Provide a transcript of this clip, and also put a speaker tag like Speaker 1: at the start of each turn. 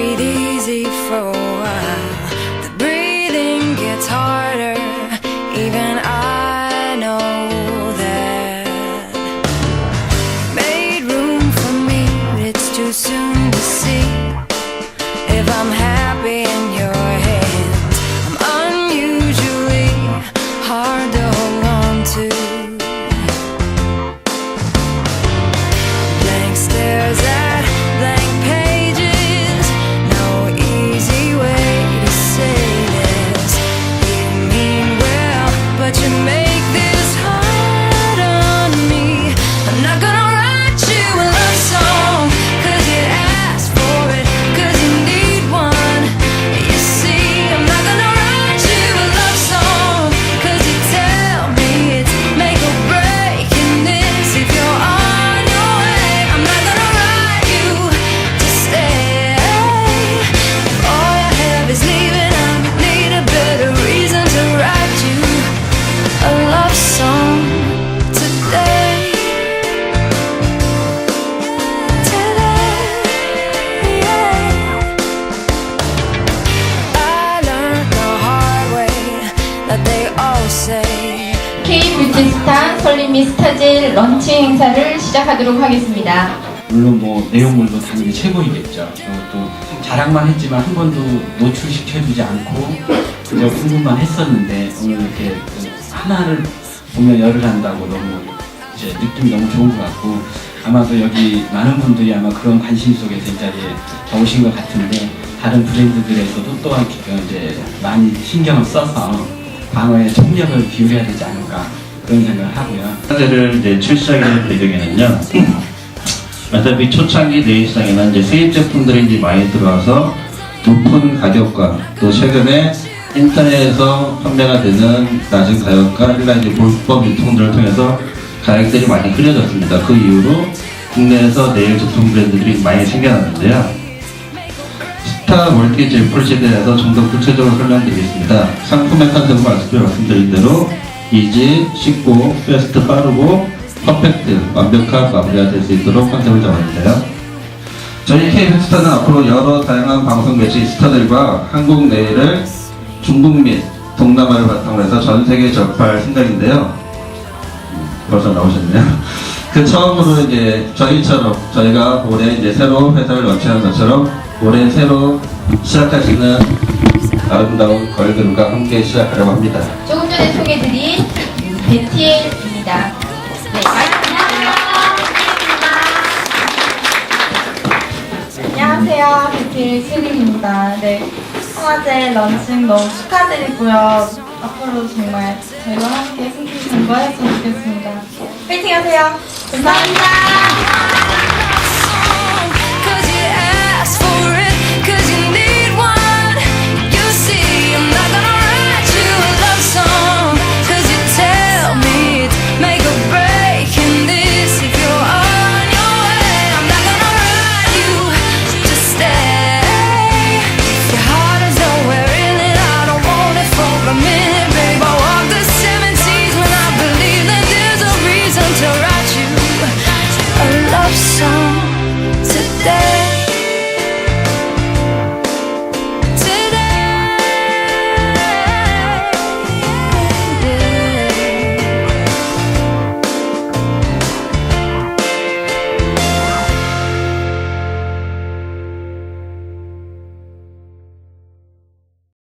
Speaker 1: breathe easy for
Speaker 2: 뷰티스타 설림미 스타질 런칭 행사를 시작하도록 하겠습니다.
Speaker 3: 물론 뭐 내용물도 당연히 최고이겠죠. 또, 또 자랑만 했지만 한 번도 노출시켜주지 않고 그저 궁금만 했었는데 오늘 이렇게 그 하나를 보면 열을 한다고 너무 이제 느낌이 너무 좋은 것 같고 아마도 여기 많은 분들이 아마 그런 관심 속에서 이 자리에 더 오신 것 같은데 다른 브랜드들에서도 또한 그 이제 많이 신경을 써서 방어에 총력을 기울여야 되지 않을까 그런 생각을 하고요.
Speaker 4: 사제를 이제 출시하게 된 배경에는요. 어차피 초창기 내일시장에는 이제 수입 제품들이 이제 많이 들어와서 높은 가격과 또 최근에 인터넷에서 판매가 되는 낮은 가격과 일반 이제 불법 유통들을 통해서 가격들이 많이 흐려졌습니다. 그 이후로 국내에서 네일 제품 브랜드들이 많이 생겨났는데요. 스타 멀티젤 폴시에 대해서 좀 더 구체적으로 설명드리겠습니다. 상품의 말씀드린 말씀드린 대로 이지, 쉽고, 패스트, 빠르고, 퍼펙트, 완벽한 마무리가 될 수 있도록 컨셉을 잡았는데요. 저희 K스타는 앞으로 여러 다양한 방송 매체 스타들과 한국 내일을 중국 및 동남아를 바탕으로 해서 전 세계에 접할 생각인데요. 음, 벌써 나오셨네요. 그 처음으로 이제 저희처럼 저희가 올해 이제 새로 회사를 런칭하는 것처럼 올해 새로 시작하시는 아름다운 걸그룹과 함께 시작하려고 합니다.
Speaker 2: 조금 전에 소개드린 베티엘입니다. 네,
Speaker 5: 안녕하세요. 베티의 수린입니다. 네. 청와대 런칭 너무 축하드리고요. 앞으로 정말 저희와 함께 승승 공부했으면 좋겠습니다. 파이팅 하세요. 감사합니다.